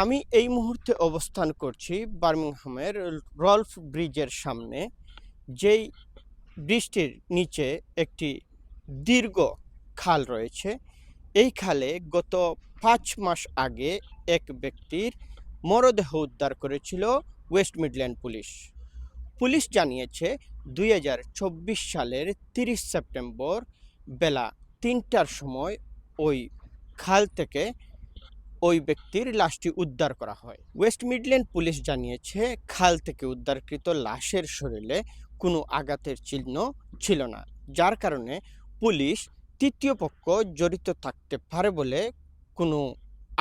আমি এই মুহূর্তে অবস্থান করছি বার্মিংহামের রল্ফ ব্রিজের সামনে, যেই ব্রিজটির নিচে একটি দীর্ঘ খাল রয়েছে। এই খালে গত পাঁচ মাস আগে এক ব্যক্তির মরদেহ উদ্ধার করেছিল ওয়েস্ট মিডল্যান্ড পুলিশ। পুলিশ জানিয়েছে, দুই হাজার চব্বিশ সালের তিরিশ সেপ্টেম্বর বেলা তিনটার সময় ওই খাল থেকে ওই ব্যক্তির লাশটি উদ্ধার করা হয়। ওয়েস্ট মিডল্যান্ড পুলিশ জানিয়েছে, খাল থেকে উদ্ধারকৃত লাশের শরীরে কোনো আঘাতের চিহ্ন ছিল না, যার কারণে পুলিশ তৃতীয় পক্ষ জড়িত থাকতে পারে বলে কোনো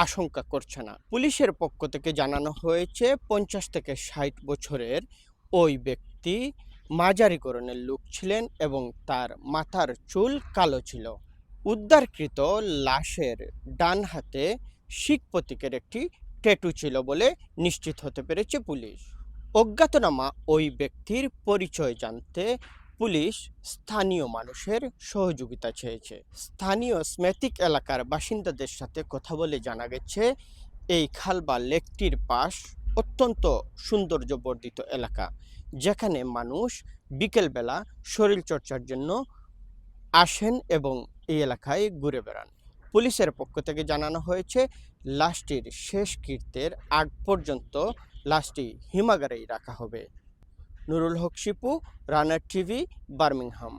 আশঙ্কা করছে না। পুলিশের পক্ষ থেকে জানানো হয়েছে, পঞ্চাশ থেকে ষাট বছরের ওই ব্যক্তি মাঝারিকরণের লোক ছিলেন এবং তার মাথার চুল কালো ছিল। উদ্ধারকৃত লাশের ডান হাতে শিখ প্রতীকের একটি ট্যাটু ছিল বলে নিশ্চিত হতে পেরেছে পুলিশ। অজ্ঞাতনামা ওই ব্যক্তির পরিচয় জানতে পুলিশ স্থানীয় মানুষের সহযোগিতা চেয়েছে। স্থানীয় স্মেতিক এলাকার বাসিন্দাদের সাথে কথা বলে জানা গেছে, এই খাল বা লেকটির পাশ অত্যন্ত সৌন্দর্যবর্ধিত এলাকা, যেখানে মানুষ বিকেলবেলা শরীরচর্চার জন্য আসেন এবং এই এলাকায় ঘুরে বেড়ান। পুলিশের পক্ষ থেকে জানানো হয়েছে, লাশটির শেষ কীর্তের আগ পর্যন্ত লাশটি হিমাগারেই রাখা হবে। Nurul Haque Shipu, Runner TV, Birmingham.